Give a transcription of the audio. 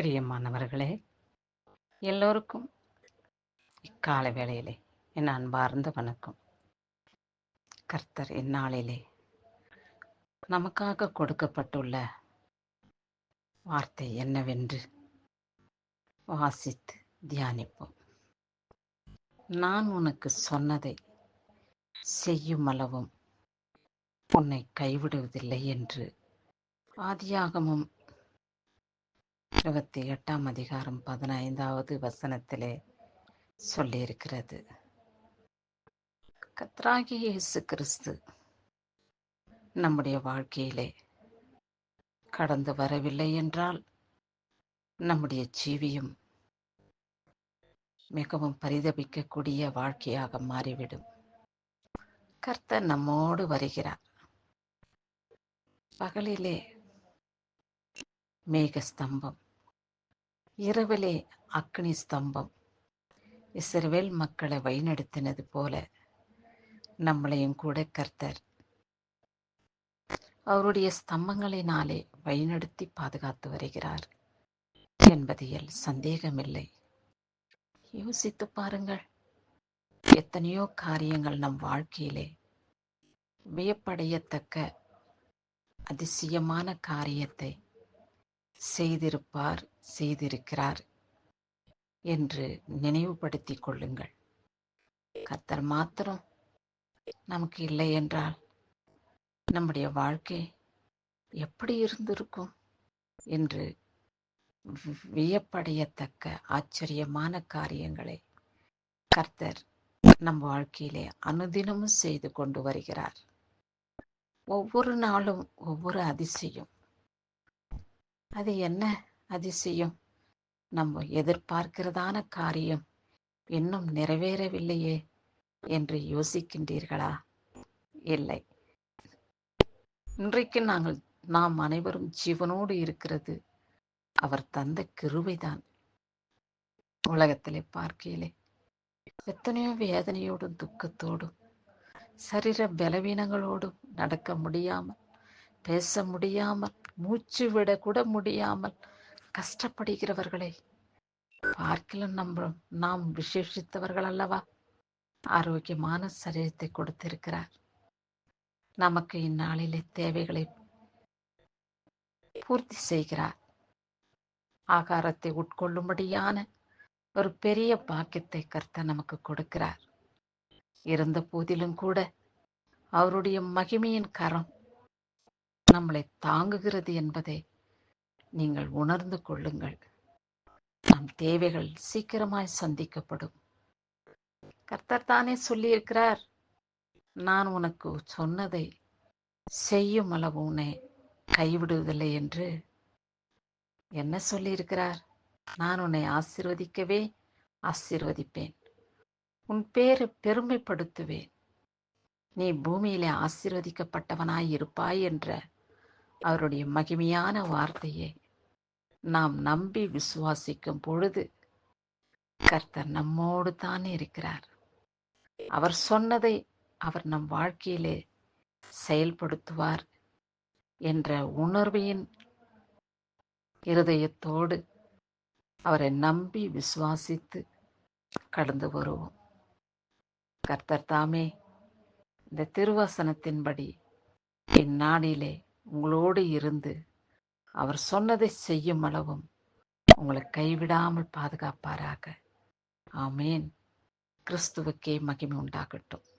பிரியமானவர்களே எல்லோருக்கும் இக்காலை வேளையிலே என் அன்பார்ந்த வணக்கம். கர்த்தர் இந்நாளிலே நமக்காக கொடுக்கப்பட்டுள்ள வார்த்தை என்னவென்று வாசித்து தியானிப்போம். நான் உனக்கு சொன்னதை செய்யும் அளவும் உன்னை கைவிடுவதில்லை என்று ஆதியாகமும் இருபத்தி எட்டாம் அதிகாரம் பதினைந்தாவது வசனத்திலே சொல்லியிருக்கிறது. கத்ராகி இயேசு கிறிஸ்து நம்முடைய வாழ்க்கையிலே கடந்து வரவில்லை என்றால் நம்முடைய ஜீவியம் மிகவும் பரிதபிக்கக்கூடிய வாழ்க்கையாக மாறிவிடும். கர்த்தர் நம்மோடு வருகிறார். பகலிலே மேக ஸ்தம்பம் இரவிலே அக்னி ஸ்தம்பம். இஸ்ரவேல் மக்களை வழிநடத்தினது போல நம்மளையும் கூட கர்த்தர் அவருடைய ஸ்தம்பங்களினாலே வழிநடத்தி பாதுகாத்து வருகிறார் என்பதில் சந்தேகமில்லை. யோசித்து பாருங்கள். எத்தனையோ காரியங்கள் நம் வாழ்க்கையிலே வியப்படையத்தக்க அதிசயமான காரியத்தை செய்திருப்பார் செய்திருக்கிறார் என்று நினைவுபடுத்திக் கொள்ளுங்கள். கத்தர் மாத்திரம் நமக்கு இல்லை என்றால் நம்முடைய வாழ்க்கை எப்படி இருந்திருக்கும் என்று வியப்படையத்தக்க ஆச்சரியமான காரியங்களை கர்த்தர் நம் வாழ்க்கையிலே அனுதினமும் செய்து கொண்டு வருகிறார். ஒவ்வொரு நாளும் ஒவ்வொரு அதிசயம். அது என்ன? அதிசயம். நம்ம எதிர்பார்க்கிறதான காரியம் இன்னும் நிறைவேறவில்லையே என்று யோசிக்கின்றீர்களா? இல்லை. இன்றைக்கு நாங்கள் நாம் அனைவரும் ஜீவனோடு இருக்கிறது. அவர் தந்த கிருவைதான் உலகத்திலே பார்க்கையிலே எத்தனையோ வேதனையோடும் துக்கத்தோடும் சரீர பலவீனங்களோடும் நடக்க முடியாமல் பேச முடியாமல் மூச்சு விட கூட முடியாமல் கஷ்டப்படுகிறவர்களை பார்க்கலும் நம்ம நாம் விசேஷித்தவர்கள் அல்லவா ஆரோக்கியமான சரீரத்தை கொடுத்திருக்கிறார். நமக்கு இந்நாளிலே தேவைகளை பூர்த்தி செய்கிறார். ஆகாரத்தை உட்கொள்ளும்படியான ஒரு பெரிய பாக்கியத்தை கர்த்த நமக்கு கொடுக்கிறார். இருந்த போதிலும் கூட அவருடைய மகிமையின் கரம் நம்மளை தாங்குகிறது என்பதை நீங்கள் உணர்ந்து கொள்ளுங்கள். நம் தேவைகள் சீக்கிரமாய் சந்திக்கப்படும். கர்த்தர் தானே சொல்லியிருக்கிறார் நான் உனக்கு சொன்னதை செய்யும் அளவு உன்னை கைவிடுவதில்லை என்று. என்ன சொல்லியிருக்கிறார்? நான் உன்னை ஆசிர்வதிக்கவே ஆசிர்வதிப்பேன். உன் பேரை பெருமைப்படுத்துவேன். நீ பூமியிலே ஆசிர்வதிக்கப்பட்டவனாய் இருப்பாய் என்ற அவருடைய மகிமையான வார்த்தையை நாம் நம்பி விசுவாசிக்கும் பொழுது கர்த்தர் நம்மோடு தானே இருக்கிறார். அவர் சொன்னதை அவர் நம் வாழ்க்கையிலே செயல்படுத்துவார் என்ற உணர்வையின் இருதயத்தோடு அவரை நம்பி விசுவாசித்து கடந்து வருவோம். கர்த்தர் தாமே இந்த திருவசனத்தின்படி இந்நாளிலே உங்களோடு இருந்து அவர் சொன்னதை செய்யும் அளவும் உங்களை கைவிடாமல் பாதுகாப்பாராக. ஆமேன். கிறிஸ்துவுக்கே மகிமை உண்டாகட்டும்.